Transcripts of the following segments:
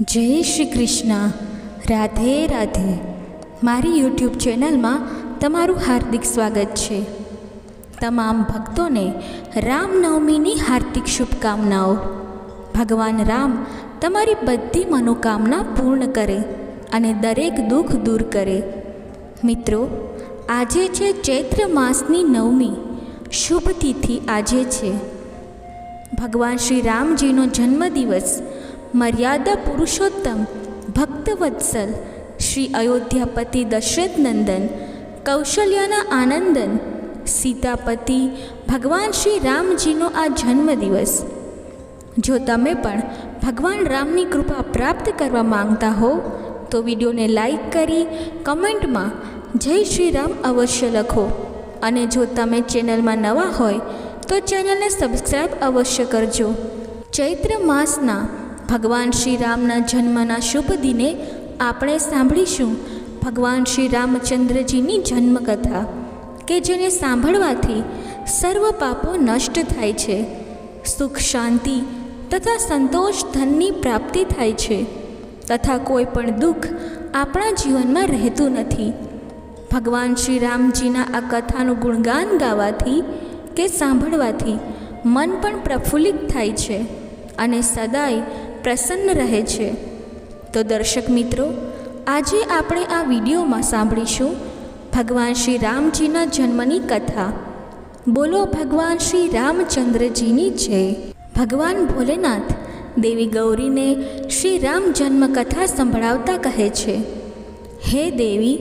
જય શ્રી કૃષ્ણ. રાધે રાધે. મારી યુટ્યુબ ચેનલમાં તમારું હાર્દિક સ્વાગત છે. તમામ ભક્તોને રામનવમીની હાર્દિક શુભકામનાઓ. ભગવાન રામ તમારી બધી મનોકામના પૂર્ણ કરે અને દરેક દુઃખ દૂર કરે. મિત્રો, આજે છે ચૈત્ર માસની નવમી. શુભ તિથિ આજે છે. ભગવાન શ્રી રામજીનો જન્મદિવસ મર્યાદા પુરુષોત્તમ ભક્તવત્સલ શ્રી અયોધ્યાપતિ દશરથ નંદન કૌશલ્યાના આનંદન સીતાપતિ ભગવાન શ્રી રામજીનો આ જન્મદિવસ જો તમે પણ ભગવાન રામની કૃપા પ્રાપ્ત કરવા માંગતા હો, તો વિડીયોને લાઈક કરી કમેન્ટમાં જય શ્રી રામ અવશ્ય લખો. અને જો તમે ચેનલમાં નવા હોય, તો ચેનલને સબસ્ક્રાઈબ અવશ્ય કરજો. ચૈત્ર માસના ભગવાન શ્રી રામના જન્મના શુભ દિને આપણે સાંભળીશું ભગવાન શ્રી રામચંદ્રજીની જન્મકથા કે જેને સાંભળવાથી સર્વ પાપો નષ્ટ થાય છે, સુખ શાંતિ તથા સંતોષ ધનની પ્રાપ્તિ થાય છે તથા કોઈ પણ દુઃખ આપણા જીવનમાં રહેતું નથી. ભગવાન શ્રી રામજીના આ કથાનું ગુણગાન ગાવાથી કે સાંભળવાથી મન પણ પ્રફુલ્લિત થાય છે અને સદાય પ્રસન્ન રહે છે. તો દર્શક મિત્રો, આજે આપણે આ વિડીયોમાં સાંભળીશું ભગવાન શ્રી રામજીના જન્મની કથા. બોલો ભગવાન શ્રી રામચંદ્રજીની જય. ભગવાન ભોલેનાથ દેવી ગૌરીને શ્રી રામ જન્મ કથા સંભળાવતા કહે છે, હે દેવી,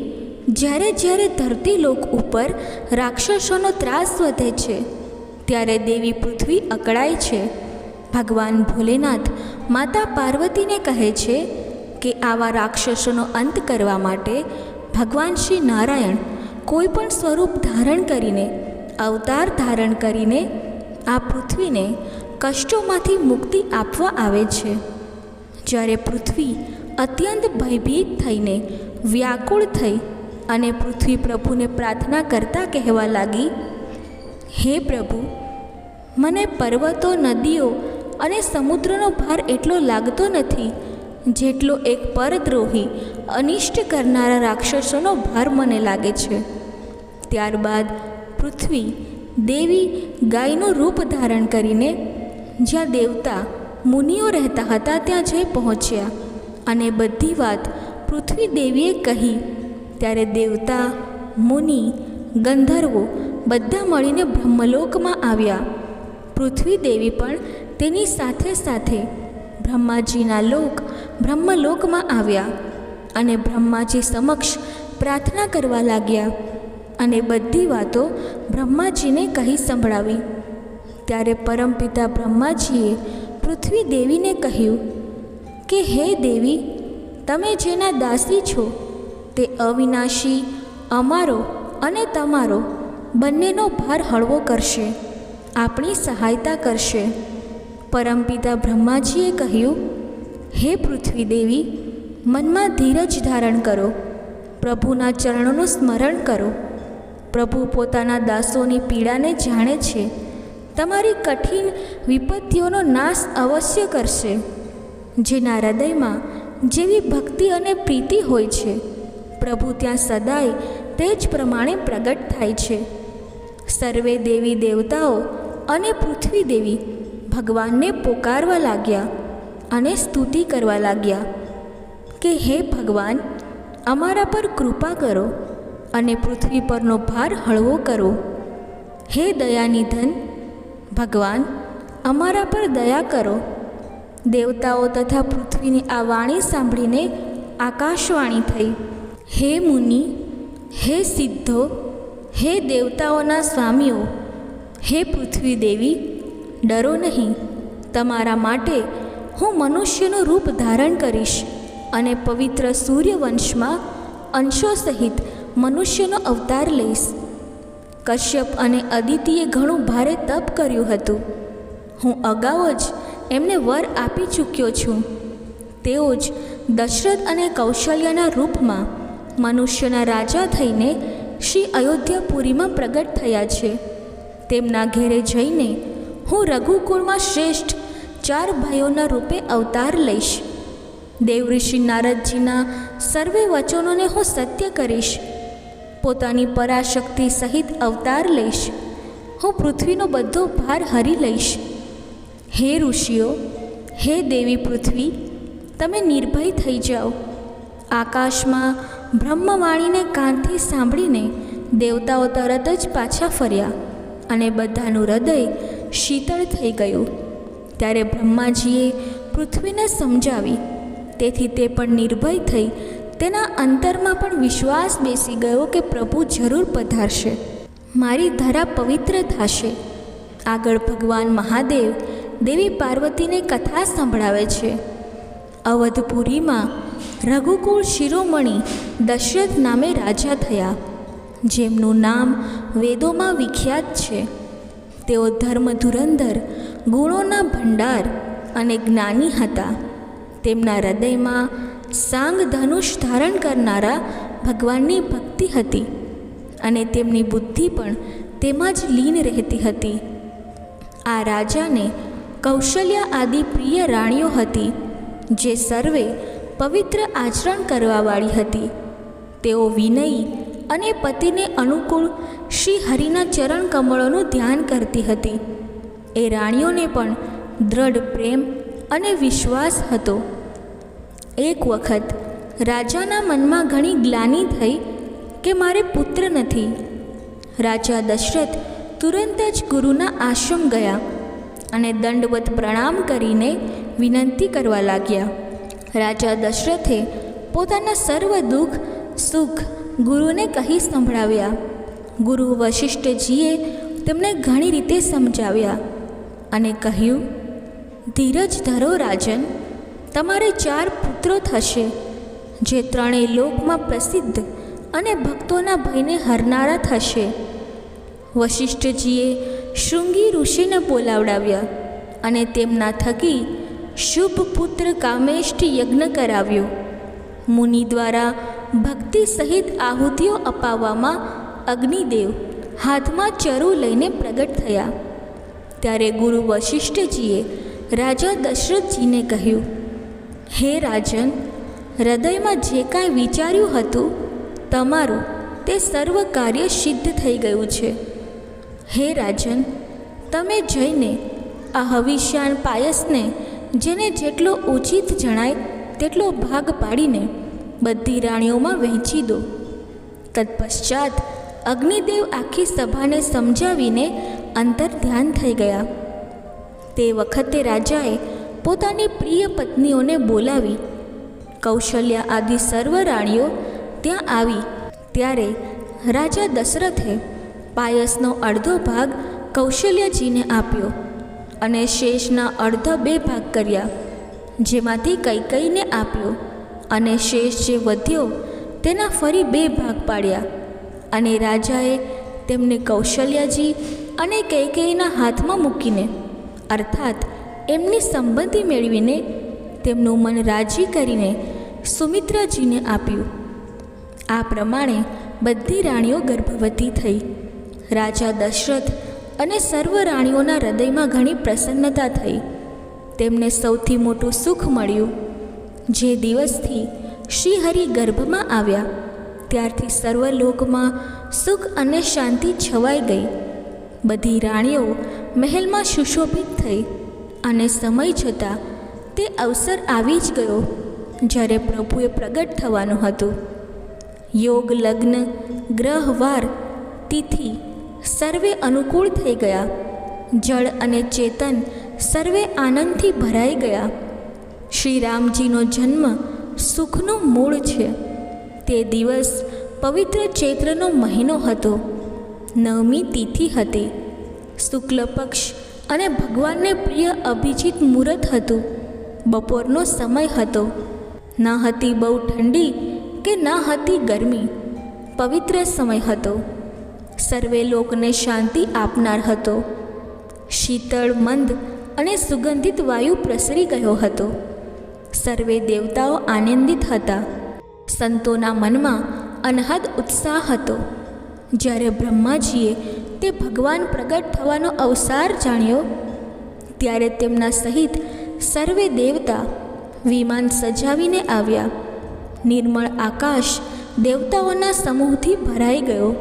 જ્યારે જ્યારે ધરતી લોક ઉપર રાક્ષસોનો ત્રાસ વધે છે, ત્યારે દેવી પૃથ્વી અકળાય છે. ભગવાન ભોલેનાથ માતા પાર્વતીને કહે છે કે આવા રાક્ષસોનો અંત કરવા માટે ભગવાન શ્રી નારાયણ કોઈ પણ સ્વરૂપ ધારણ કરીને, અવતાર ધારણ કરીને આ પૃથ્વીને કષ્ટોમાંથી મુક્તિ આપવા આવે છે. જ્યારે પૃથ્વી અત્યંત ભયભીત થઈને વ્યાકુળ થઈ અને પૃથ્વી પ્રભુને પ્રાર્થના કરતાં કહેવા લાગી, હે પ્રભુ, મને પર્વતો, નદીઓ અને સમુદ્રનો ભાર એટલો લાગતો નથી જેટલો એક પરદ્રોહી અનિષ્ટ કરનારા રાક્ષસોનો ભાર મને લાગે છે. ત્યારબાદ પૃથ્વી દેવી ગાયનું રૂપ ધારણ કરીને જ્યાં દેવતા મુનિઓ રહેતા હતા ત્યાં જઈ પહોંચ્યા અને બધી વાત પૃથ્વી દેવીએ કહી. ત્યારે દેવતા, મુનિ, ગંધર્વો બધા મળીને બ્રહ્મલોકમાં આવ્યા. પૃથ્વી દેવી પણ તેની સાથે સાથે બ્રહ્માજીના લોક બ્રહ્મલોકમાં આવ્યા અને બ્રહ્માજી સમક્ષ પ્રાર્થના કરવા લાગ્યા અને બધી વાતો બ્રહ્માજીને કહી સંભળાવી. ત્યારે પરમપિતા બ્રહ્માજીએ પૃથ્વી દેવીને કહ્યું કે, હે દેવી, તમે જેના દાસી છો, તે અવિનાશી, અમારો અને તમારો બંનેનો ભાર હળવો કરશે, આપણી સહાયતા કરશે. પરમપિતા બ્રહ્માજીએ કહ્યું, હે પૃથ્વી દેવી મનમાં ધીરજ ધારણ કરો, પ્રભુના ચરણોનું સ્મરણ કરો. પ્રભુ પોતાના દાસોની પીડાને જાણે છે. તમારી કઠિન વિપત્તિઓનો નાશ અવશ્ય કરશે. જેના હૃદયમાં જેવી ભક્તિ અને પ્રીતિ હોય છે, પ્રભુ ત્યાં સદાય તે જ પ્રમાણે પ્રગટ થાય છે. સર્વે દેવી દેવતાઓ અને પૃથ્વી દેવી ભગવાનને પોકારવા લાગ્યા અને સ્તુતિ કરવા લાગ્યા કે, હે ભગવાન, અમારા પર કૃપા કરો અને પૃથ્વી પરનો ભાર હળવો કરો. હે દયાનિધન ભગવાન, અમારા પર દયા કરો. દેવતાઓ તથા પૃથ્વીની આ વાણી સાંભળીને આકાશવાણી થઈ. હે મુનિ, હે સિદ્ધો, હે દેવતાઓના સ્વામીઓ, હે પૃથ્વી દેવી ડરો નહીં. તમારા માટે હું મનુષ્યનું રૂપ ધારણ કરીશ અને પવિત્ર સૂર્યવંશમાં અંશો સહિત મનુષ્યનો અવતાર લઈશ. કશ્યપ અને અદિતિએ ઘણું ભારે તપ કર્યું હતું. હું અગાઉ જ એમને વર આપી ચૂક્યો છું. તેઓ જ દશરથ અને કૌશલ્યના રૂપમાં મનુષ્યના રાજા થઈને શ્રી અયોધ્યાપુરીમાં પ્રગટ થયા છે. તેમના ઘેરે જઈને હું રઘુકુળમાં શ્રેષ્ઠ ચાર ભાઈઓના રૂપે અવતાર લઈશ. દેવઋષિ નારદજીના સર્વે વચનોને હું સત્ય કરીશ. પોતાની પરાશક્તિ સહિત અવતાર લઈશ. હું પૃથ્વીનો બધો ભાર હરી લઈશ. હે ઋષિઓ, હે દેવી પૃથ્વી, તમે નિર્ભય થઈ જાઓ. આકાશમાં બ્રહ્મવાણીને કાનથી સાંભળીને દેવતાઓ તરત જ પાછા ફર્યા અને બધાનું હૃદય શીતળ થઈ ગયું. ત્યારે બ્રહ્માજીએ પૃથ્વીને સમજાવી. તેથી તે પણ નિર્ભય થઈ તેના અંતરમાં પણ વિશ્વાસ બેસી ગયો કે પ્રભુ જરૂર પધારશે. મારી ધરા પવિત્ર થશે. આગળ ભગવાન મહાદેવ દેવી પાર્વતીને કથા સંભળાવે છે. અવધપુરીમાં રઘુકુળ શિરોમણી દશરથ નામે રાજા થયા, જેમનું નામ વેદોમાં વિખ્યાત છે. તેઓ ધર્મ ધુરંધર, ગુણોના ભંડાર અને જ્ઞાની હતા. તેમના હૃદયમાં સાંગ ધનુષ ધારણ કરનારા ભગવાનની ભક્તિ હતી અને તેમની બુદ્ધિ પણ તેમાં જ લીન રહેતી હતી. આ રાજાને કૌશલ્ય આદિ પ્રિય રાણીઓ હતી, જે સર્વે પવિત્ર આચરણ કરવાવાળી હતી. તેઓ વિનયી અને પતિને અનુકૂળ શ્રી હરિના ચરણ કમળોનું ધ્યાન કરતી હતી. એ રાણીઓને પણ દ્રઢ પ્રેમ અને વિશ્વાસ હતો. એક વખત રાજાના મનમાં ઘણી ગ્લાની થઈ કે મારે પુત્ર નથી. રાજા દશરથ તુરંત જ ગુરુના આશ્રમ ગયા અને દંડવત પ્રણામ કરીને વિનંતી કરવા લાગ્યા. રાજા દશરથે પોતાના સર્વ દુઃખ, સુખ ગુરુને કહી સંભળાવ્યા. ગુરુ વશિષ્ઠજીએ તેમને ઘણી રીતે સમજાવ્યા અને કહ્યું, ધીરજ ધરો રાજન, તમારે ચાર પુત્રો થશે, જે ત્રણેય લોકમાં પ્રસિદ્ધ અને ભક્તોના ભયને હરનારા થશે. વશિષ્ઠજીએ શૃંગી ઋષિને બોલાવડાવ્યા અને તેમના થકી શુભ પુત્ર કામેષ્ઠ યજ્ઞ કરાવ્યો. મુનિ દ્વારા ભક્તિ સહિત આહુતિઓ અપાવવામાં અગ્નિદેવ હાથમાં ચરુ લઈને પ્રગટ થયા. ત્યારે ગુરુ વશિષ્ઠજીએ રાજા દશરથજીને કહ્યું, હે રાજન, હૃદયમાં જે કાંઈ વિચાર્યું હતું, તમારું તે સર્વ કાર્ય સિદ્ધ થઈ ગયું છે. હે રાજન, તમે જઈને આ હવિષ્યાન પાયસને જેને જેટલો ઉચિત જણાય તેટલો ભાગ પાડીને બધી રાણીઓમાં વહેંચી દો. તત્પશ્ચાત અગ્નિદેવ આખી સભાને સમજાવીને અંતર ધ્યાન થઈ ગયા. તે વખતે રાજાએ પોતાની પ્રિય પત્નીઓને બોલાવી. કૌશલ્ય આદિ સર્વ રાણીઓ ત્યાં આવી. ત્યારે રાજા દશરથે પાયસનો અડધો ભાગ કૌશલ્યજીને આપ્યો અને શેષના અડધા બે ભાગ કર્યા, જેમાંથી કૈકઈને આપ્યો અને શેષ જે વધ્યો તેના ફરી બે ભાગ પાડ્યા. અને રાજાએ તેમને કૌશલ્યાજી અને કૈકેયીના હાથમાં મૂકીને, અર્થાત એમની સંબંધી મેળવીને તેમનું મન રાજી કરીને સુમિત્રાજીને આપ્યું. આ પ્રમાણે બધી રાણીઓ ગર્ભવતી થઈ. રાજા દશરથ અને સર્વ રાણીઓના હૃદયમાં ઘણી પ્રસન્નતા થઈ. તેમને સૌથી મોટું સુખ મળ્યું. જે દિવસથી શ્રીહરિ ગર્ભમાં આવ્યા. ત્યારથી સર્વલોકમાં સુખ અને શાંતિ છવાઈ ગઈ. બધી રાણીઓ મહેલમાં સુશોભિત થઈ અને સમય જતાં તે અવસર આવી જ ગયો, જ્યારે પ્રભુએ પ્રગટ થવાનું હતું. યોગ, લગ્ન ગ્રહવાર તિથિ સર્વે અનુકૂળ થઈ ગયા. જળ અને ચેતન સર્વે આનંદથી ભરાઈ ગયા. શ્રી રામજીનો જન્મ સુખનું મૂળ છે. તે દિવસ પવિત્ર ચૈત્રનો મહિનો હતો. નવમી તિથિ હતી. શુક્લ પક્ષ અને ભગવાનને પ્રિય અભિજીત મુહૂર્ત હતું. બપોરનો સમય હતો. ન હતી બહુ ઠંડી કે ન હતી ગરમી. પવિત્ર સમય હતો. સર્વે લોકને શાંતિ આપનાર હતો. શીતળ, મંદ અને સુગંધિત વાયુ પ્રસરી ગયો હતો. સર્વે દેવતાઓ આનંદિત હતા. સંતોના મનમાં અનહદ ઉત્સાહ હતો. જ્યારે બ્રહ્માજીએ તે ભગવાન પ્રગટ થવાનો અવસાર જાણ્યો, ત્યારે તેમના સહિત સર્વે દેવતા વિમાન સજાવીને આવ્યા. નિર્મળ આકાશ દેવતાઓના સમૂહથી ભરાઈ ગયો.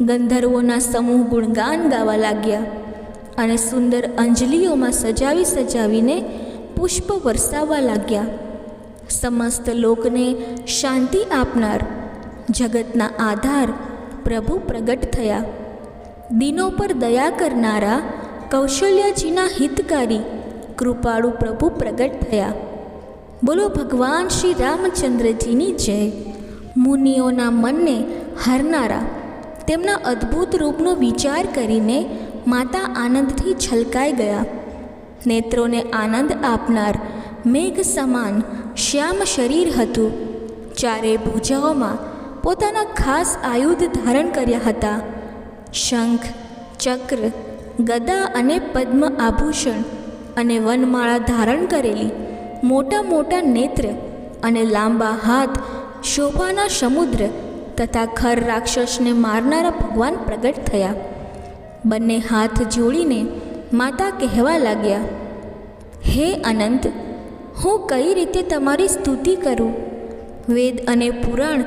ગંધર્વોના સમૂહ ગુણગાન ગાવા લાગ્યા અને સુંદર અંજલિઓમાં સજાવી સજાવીને પુષ્પ વરસાવવા લાગ્યા. સમસ્ત લોકને શાંતિ આપનાર. જગતના આધાર પ્રભુ પ્રગટ થયા. દિનો પર દયા કરનારા કૌશલ્યજીના હિતકારી કૃપાળુ પ્રભુ પ્રગટ થયા. બોલો ભગવાન શ્રી રામચંદ્રજીની જય. મુનિઓના મનને હરનારા, તેમના અદ્ભુત રૂપનો વિચાર કરીને માતા આનંદથી છલકાઈ ગયા. નેત્રોને આનંદ આપનાર મેઘ સમાન શ્યામ શરીર હતું. ચારે ભુજાઓમાં પોતાના ખાસ આયુધ ધારણ કર્યા હતા. શંખ, ચક્ર, ગદા અને પદ્મ આભૂષણ અને વનમાળા ધારણ કરેલી મોટા મોટા નેત્ર અને લાંબા હાથ, શોભાના સમુદ્ર તથા ખર રાક્ષસને મારનારા ભગવાન પ્રગટ થયા. બંને હાથ જોડીને માતા કહેવા લાગ્યા, હે અનંત હું કઈ રીતે તમારી સ્તુતિ કરું? વેદ અને પુરાણ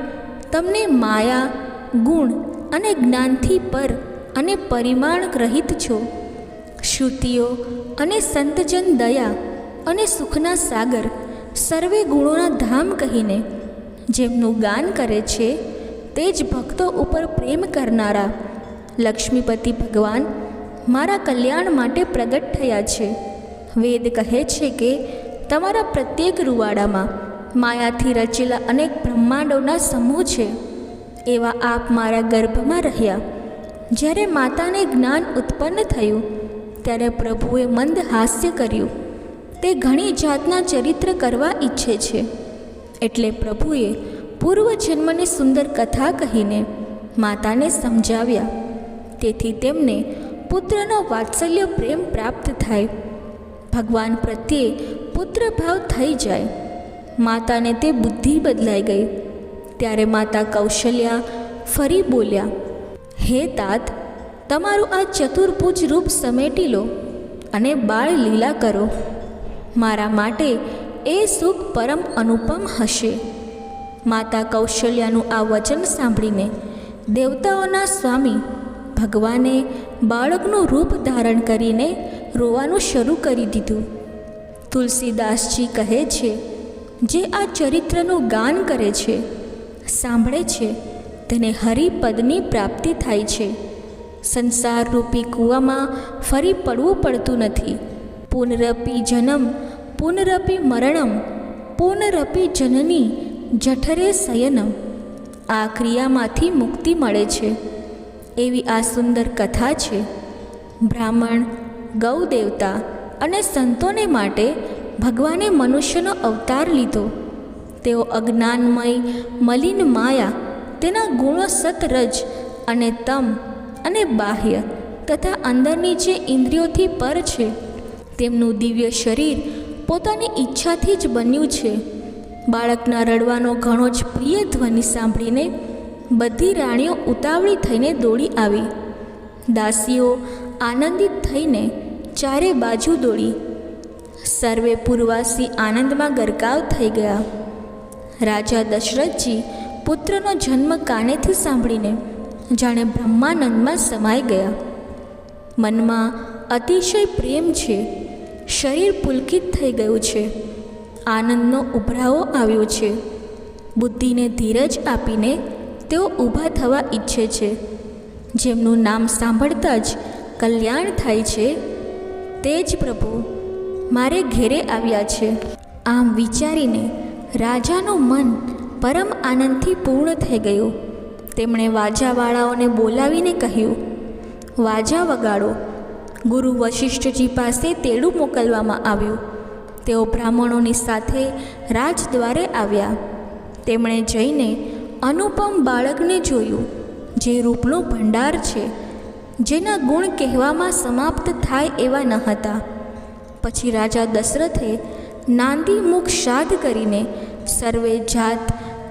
તમને માયા, ગુણ અને જ્ઞાનથી પર અને પરિમાણ રહિત છો. શ્રુતિઓ અને સંતજન દયા અને સુખના સાગર સર્વે ગુણોના ધામ કહીને, જેમનું ગાન કરે છે, તે જ ભક્તો ઉપર પ્રેમ કરનારા. લક્ષ્મીપતિ ભગવાન મારા કલ્યાણ માટે પ્રગટ થયા છે. વેદ કહે છે કે તમારા પ્રત્યેક રૂવાડામાં માયાથી રચેલા અનેક બ્રહ્માંડોના સમૂહ છે. એવા આપ મારા ગર્ભમાં રહ્યા. જ્યારે માતાને જ્ઞાન ઉત્પન્ન થયું, ત્યારે પ્રભુએ મંદ હાસ્ય કર્યું. તે ઘણી જાતના ચરિત્ર કરવા ઈચ્છે છે. એટલે પ્રભુએ પૂર્વજન્મની સુંદર કથા કહીને માતાને સમજાવ્યા. તેથી તેમને પુત્રનો વાત્સલ્ય પ્રેમ પ્રાપ્ત થાય. ભગવાન પ્રત્યે પુત્રભાવ થઈ જાય. માતાને તે બુદ્ધિ બદલાઈ ગઈ. ત્યારે માતા કૌશલ્યા ફરી બોલ્યા, હે તાત, તમારું આ ચતુર્ભુજ રૂપ સમેટી લો અને બાળ લીલા કરો. મારા માટે એ સુખ પરમ અનુપમ હશે. માતા કૌશલ્યાનું આ વચન સાંભળીને દેવતાઓના સ્વામી ભગવાને બાળકનું રૂપ ધારણ કરીને રોવાનું શરૂ કરી દીધું. તુલસીદાસજી કહે છે, જે આ ચરિત્રનું ગાન કરે છે, સાંભળે છે, તેને હરિપદની પ્રાપ્તિ થાય છે. સંસારરૂપી કૂવામાં ફરી પડવું પડતું નથી. પુનરપી જન્મ, પુનરપી મરણમ, પુનરપી જનની જઠરે શયનમ. આ ક્રિયામાંથી મુક્તિ મળે છે. એવી આ સુંદર કથા છે. બ્રાહ્મણ ગૌ દેવતા અને સંતોને માટે ભગવાને મનુષ્યનો અવતાર લીધો. તેઓ અજ્ઞાનમય, મલિન માયા, તેના ગુણો સતરજ અને તમ અને બાહ્ય તથા અંદરની જે ઇન્દ્રિયોથી પર છે, તેમનું દિવ્ય શરીર પોતાની ઈચ્છાથી જ બન્યું છે. બાળકના રડવાનો ઘણો જ પ્રિય ધ્વનિ સાંભળીને બધી રાણીઓ ઉતાવળી થઈને દોડી આવી. દાસીઓ આનંદિત થઈને ચારે બાજુ દોડી. સર્વે પૂર્વાસી આનંદમાં ગરકાવ થઈ ગયા. રાજા દશરથજી પુત્રનો જન્મ કાનેથી સાંભળીને જાણે બ્રહ્માનંદમાં સમાઈ ગયા. મનમાં અતિશય પ્રેમ છે. શરીર પુલકિત થઈ ગયું છે. આનંદનો ઉભરાવો આવ્યો છે. બુદ્ધિને ધીરજ આપીને તેઓ ઊભા થવા ઈચ્છે છે. જેમનું નામ સાંભળતા જ કલ્યાણ થાય છે તે જ પ્રભુ મારે ઘેરે આવ્યા છે. આમ વિચારીને રાજાનું મન પરમ આનંદથી પૂર્ણ થઈ ગયું. તેમણે વાજાવાળાઓને બોલાવીને કહ્યું, વાજા વગાડો. ગુરુ વશિષ્ઠજી પાસે તેડું મોકલવામાં આવ્યું. તેઓ બ્રાહ્મણોની સાથે રાજદ્વારે આવ્યા. તેમણે જઈને અનુપમ બાળકને જોયું, જે રૂપનો ભંડાર છે. જેના ગુણ કહેવામાં સમાપ્ત થાય એવા ન હતા. પછી રાજા દશરથે નાંદી મુખ શાદ કરીને સર્વે જાત,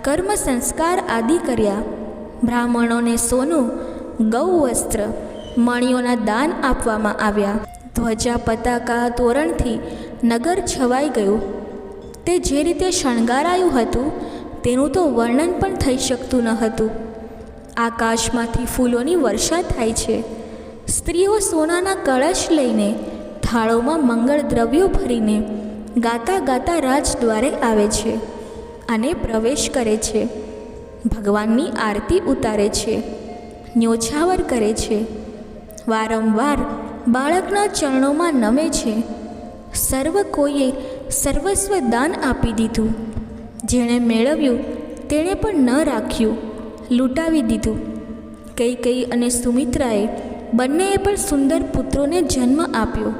કર્મ સંસ્કાર આદિ કર્યા. બ્રાહ્મણોને સોનું, ગૌ વસ્ત્ર, મણીઓના દાન આપવામાં આવ્યા. ધ્વજા પતાકા તોરણથી નગર છવાઈ ગયું. તે જે રીતે શણગારાયું હતું, તેનું તો વર્ણન પણ થઈ શકતું ન હતું. આકાશમાંથી ફૂલોની વર્ષા થાય છે. સ્ત્રીઓ સોનાના કળશ લઈને થાળોમાં મંગળ દ્રવ્યો ભરીને ગાતા ગાતા રાજદ્વારે આવે છે અને પ્રવેશ કરે છે. ભગવાનની આરતી ઉતારે છે, ન્યોછાવર કરે છે. વારંવાર બાળકના ચરણોમાં નમે છે. સર્વ કોઈએ સર્વસ્વ દાન આપી દીધું. જેણે મેળવ્યું તેણે પણ ન રાખ્યું, લૂંટાવી દીધું. કઈ કઈ અને સુમિત્રાએ બંનેએ પણ સુંદર પુત્રોને જન્મ આપ્યો.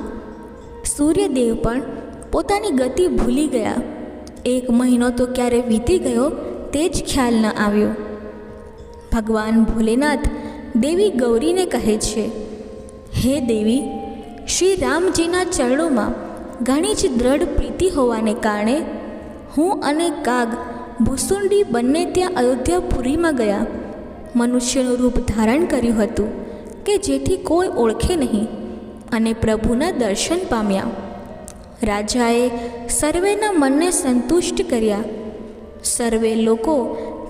સૂર્યદેવ પણ પોતાની ગતિ ભૂલી ગયા. એક મહિનો તો ક્યારે વીતી ગયો તે જ ખ્યાલ ન આવ્યો. ભગવાન ભોલેનાથ દેવી ગૌરીને કહે છે, હે દેવી, શ્રી રામજીના ચરણોમાં ઘણી જ દ્રઢ પ્રીતિ હોવાને કારણે હું અને કાગ ભૂસુંડી બંને ત્યાં અયોધ્યાપુરીમાં ગયા. મનુષ્યનું રૂપ ધારણ કર્યું હતું. કે જેથી કોઈ ઓળખે નહીં અને પ્રભુના દર્શન પામ્યા. રાજાએ સર્વેના મનને સંતુષ્ટ કર્યા. સર્વે લોકો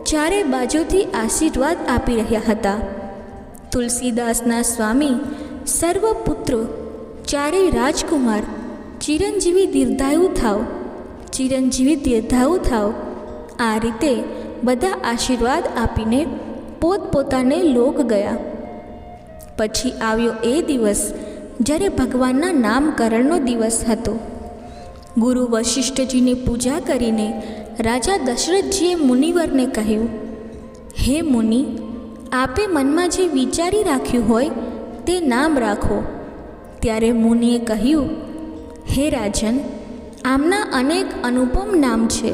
ચારે બાજુથી આશીર્વાદ આપી રહ્યા હતા. તુલસીદાસના સ્વામી સર્વ પુત્રો ચારેય રાજકુમાર, ચિરંજીવી દીર્ઘાયુ થાવ, ચિરંજીવી દીર્ઘાયુ થાવ, આ રીતે બધા આશીર્વાદ આપીને પોતપોતાને લોક ગયા. પછી આવ્યો એ દિવસ, જ્યારે ભગવાનના નામકરણનો દિવસ હતો. ગુરુ વશિષ્ઠજીની પૂજા કરીને રાજા દશરથજીએ મુનિવરને કહ્યું, હે મુનિ, આપે મનમાં જે વિચારી રાખ્યું હોય તે નામ રાખો. ત્યારે મુનિએ કહ્યું, હે રાજન, આમના અનેક અનુપમ નામ છે.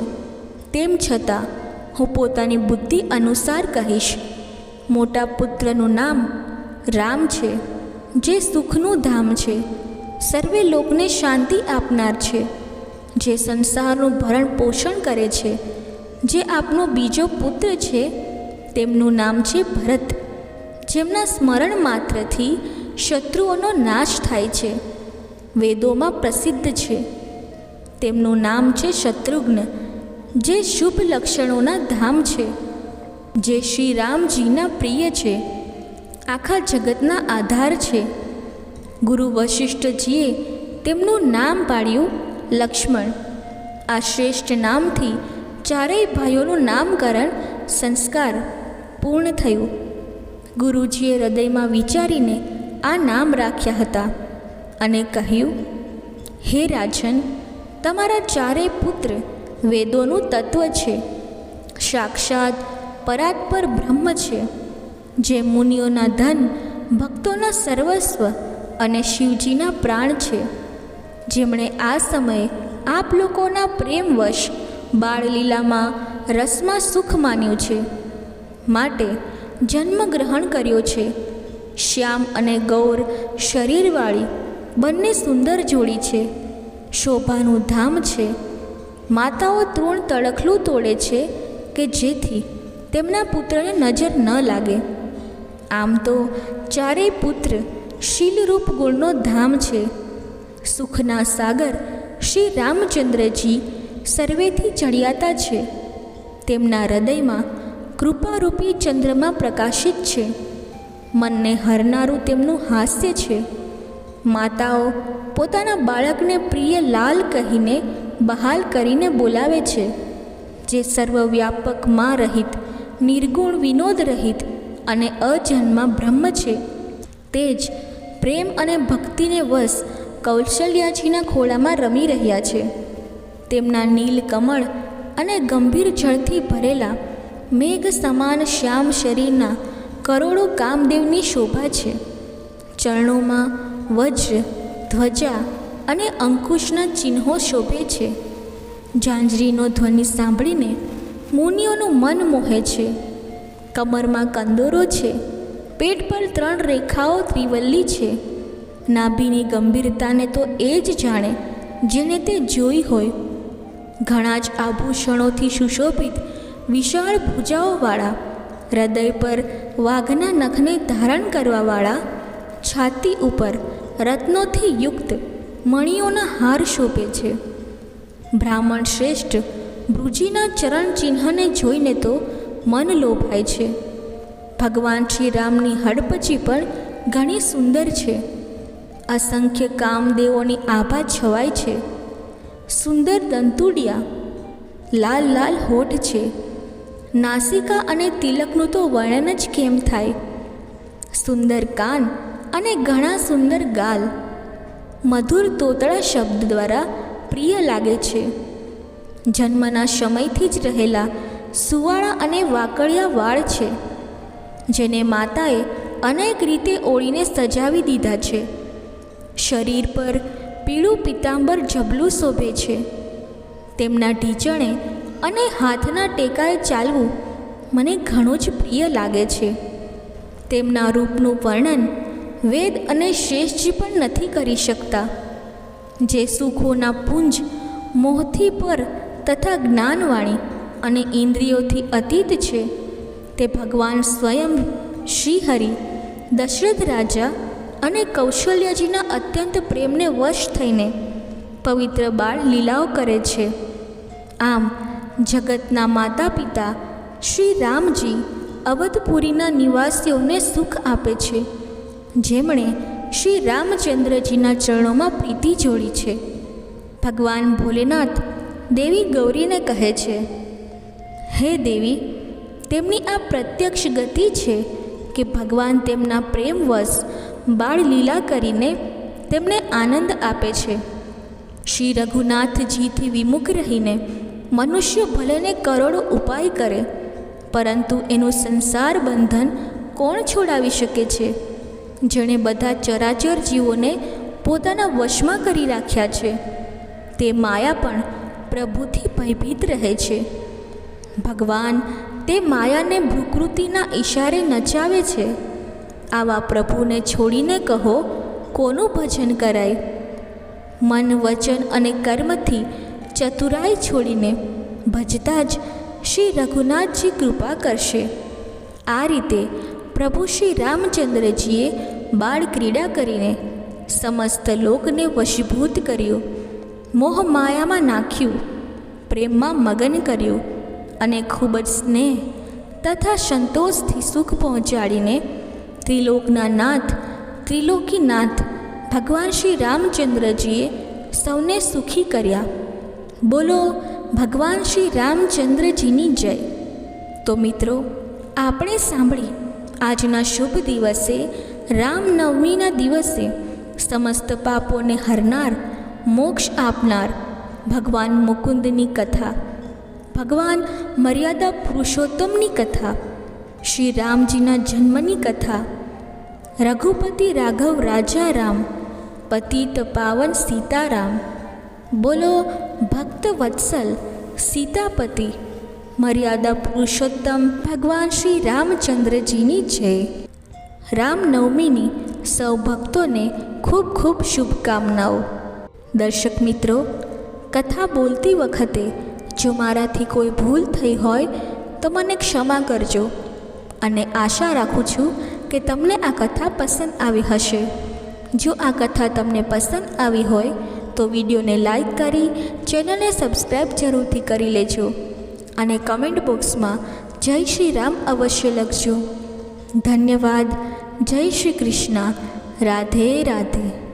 તેમ છતાં હું પોતાની બુદ્ધિ અનુસાર કહીશ. મોટા પુત્રનું નામ રામ છે, જે સુખનું ધામ છે, સર્વે લોકને શાંતિ આપનાર છે, જે સંસારનું ભરણ પોષણ કરે છે, જે આપનો બીજો પુત્ર છે, તેમનું નામ છે ભરત, જેમના સ્મરણ માત્રથી શત્રુઓનો નાશ થાય છે, વેદોમાં પ્રસિદ્ધ છે. તેમનું નામ છે શત્રુઘ્ન, જે શુભ લક્ષણોના ધામ છે, જે શ્રી રામજીના પ્રિય છે આખા જગતના આધાર છે. ગુરુ વશિષ્ઠજીએ તેમનું નામ પાડ્યું લક્ષ્મણ. આ શ્રેષ્ઠ નામથી ચારેય ભાઈઓનું નામકરણ સંસ્કાર પૂર્ણ થયું. ગુરુજીએ હૃદયમાં વિચારીને આ નામ રાખ્યા હતા અને કહ્યું, હે રાજન, તમારા ચારેય પુત્ર વેદોનું તત્વ છે. સાક્ષાત પરાત્પર બ્રહ્મ છે. જે મુનિઓના ધન, ભક્તોના સર્વસ્વ અને શિવજીના પ્રાણ છે. જેમણે આ સમયે આપ લોકોના પ્રેમવશ બાળલીલામાં રસમાં સુખ માન્યું છે. માટે જન્મ ગ્રહણ કર્યો છે. શ્યામ અને ગૌર શરીરવાળી બંને સુંદર જોડી છે. શોભાનું ધામ છે. માતાઓ તૃણ તડખલું તોડે છે કે જેથી તેમના પુત્રને નજર ન લાગે. આમ તો ચારેય પુત્ર શીલરૂપ ગુણનો ધામ છે. સુખના સાગર શ્રી રામચંદ્રજી સર્વેથી ચડિયાતા છે. તેમના હૃદયમાં કૃપારૂપી ચંદ્રમા પ્રકાશિત છે. મનને હરનારું તેમનું હાસ્ય છે. માતાઓ પોતાના બાળકને પ્રિય લાલ કહીને બહાલ કરીને બોલાવે છે. જે સર્વવ્યાપકમાં રહિત, નિર્ગુણ વિનોદ રહિત અને અજન્મા બ્રહ્મ છે. તે જ પ્રેમ અને ભક્તિને વશ કૌશલ્યાજીના ખોળામાં રમી રહ્યા છે. તેમના નીલ કમળ અને ગંભીર જળથી ભરેલા મેઘ સમાન શ્યામ શરીરના કરોડો કામદેવની શોભા છે. ચરણોમાં વજ્ર, ધ્વજા અને અંકુશના ચિહ્નો શોભે છે. ઝાંઝરીનો ધ્વનિ સાંભળીને મુનિઓનું મન મોહે છે. કમરમાં કંદોરો છે. પેટ પર ત્રણ રેખાઓ ત્રિવલ્લી છે. નાભીની ગંભીરતાને તો એ જ જાણે જેને તે જોઈ હોય. ઘણા જ આભૂષણોથી સુશોભિત વિશાળ ભૂજાઓવાળા, હૃદય પર વાઘના નખને ધારણ કરવાવાળા, છાતી ઉપર રત્નોથી યુક્ત મણિઓના હાર શોભે છે. બ્રાહ્મણ શ્રેષ્ઠ ભૃજીના ચરણ ચિહ્નને જોઈને તો મન લોભાય છે. ભગવાન શ્રી રામની હડપચી પણ ઘણી સુંદર છે. અસંખ્ય કામદેવોની આભા છવાય છે. સુંદર દંતુડિયા, લાલ લાલ હોઠ છે. નાસિકા અને તિલકનું તો વર્ણન જ કેમ થાય? સુંદર કાન અને ઘણા સુંદર ગાલ. મધુર તોતળા શબ્દ દ્વારા પ્રિય લાગે છે. જન્મના સમયથી જ રહેલા સુવાળા અને વાકડિયા વાળ છે, જેને માતાએ અનેક રીતે ઓળીને સજાવી દીધા છે. શરીર પર પીળું પિતાંબર જબલું શોભે છે. તેમના ઢીચણે અને હાથના ટેકાએ ચાલવું મને ઘણું જ પ્રિય લાગે છે. તેમના રૂપનું વર્ણન વેદ અને શેષજી પણ નથી કરી શકતા, જે સુખોના પુંજ મોહથી પર તથા જ્ઞાનવાણી અને ઇન્દ્રિયોથી અતીત છે, તે ભગવાન સ્વયં શ્રીહરિ, દશરથ રાજા અને કૌશલ્યજીના અત્યંત પ્રેમને વશ થઈને પવિત્ર બાળ લીલાઓ કરે છે. આમ, જગતના માતા પિતા શ્રી રામજી અવધપુરીના નિવાસીઓને સુખ આપે છે, જેમણે શ્રી રામચંદ્રજીના ચરણોમાં પ્રીતિ જોડી છે. ભગવાન ભોલેનાથ દેવી ગૌરીને કહે છે હે દેવી, તેમની આ પ્રત્યક્ષ ગતિ છે કે ભગવાન તેમના પ્રેમવશ બાળ લીલા કરીને તેમને આનંદ આપે છે. શ્રી રઘુનાથજીથી વિમુખ રહીને મનુષ્ય ભલેને કરોડો ઉપાય કરે, પરંતુ એનું સંસાર બંધન કોણ છોડાવી શકે છે? જેણે બધા ચરાચર જીવોને પોતાના વશમાં કરી રાખ્યા છે. તે માયા પણ પ્રભુથી ભયભીત રહે છે. ભગવાન, તે માયાને ભૂકૃતિના ઈશારે નચાવે છે. આવા પ્રભુને છોડીને કહો, કોનું ભજન કરાય? મન, વચન અને કર્મથી ચતુરાઈ છોડીને ભજતા જ શ્રી રઘુનાથજી કૃપા કરશે. આ રીતે પ્રભુ શ્રી રામચંદ્રજીએ બાળ ક્રીડા કરીને સમસ્ત લોકને વશીભૂત કર્યું. મોહ માયામાં નાખ્યું. પ્રેમમાં મગન કર્યું. અને ખૂબ જ સ્નેહ તથા સંતોષથી સુખ પહોંચાડીને ત્રિલોકના નાથ ત્રિલોકીનાથ ભગવાન શ્રી રામચંદ્રજીએ સૌને સુખી કર્યા. બોલો, ભગવાન શ્રી રામચંદ્રજીની જય. તો મિત્રો, આપણે સાંભળી આજના શુભ દિવસે, રામનવમીના દિવસે સમસ્ત પાપોને હરનાર, મોક્ષ આપનાર ભગવાન મુકુંદની કથા. ભગવાન મર્યાદા પુરુષોત્તમની કથા, શ્રી રામજીના જન્મની કથા, રઘુપતિ રાઘવ રાજા રામ પતિત પાવન સીતારામ, બોલો ભક્ત વત્સલ, સીતાપતિ, મર્યાદા પુરુષોત્તમ ભગવાન શ્રી રામચંદ્રજીની જય. રામનવમીની સૌ ભક્તોને ખૂબ ખૂબ શુભકામનાઓ. દર્શક મિત્રો, કથા બોલતી વખતે જો મારાથી કોઈ ભૂલ થઈ હોય, તો મને ક્ષમા કરજો. અને આશા રાખું છું કે તમને આ કથા પસંદ આવી હશે. જો આ કથા તમને પસંદ આવી હોય, તો વિડીયોને લાઈક કરી, ચેનલને સબસ્ક્રાઈબ જરૂરથી કરી લેજો. અને કમેન્ટ બોક્સમાં જય શ્રી રામ અવશ્ય લખજો. ધન્યવાદ. જય શ્રી કૃષ્ણ. રાધે રાધે.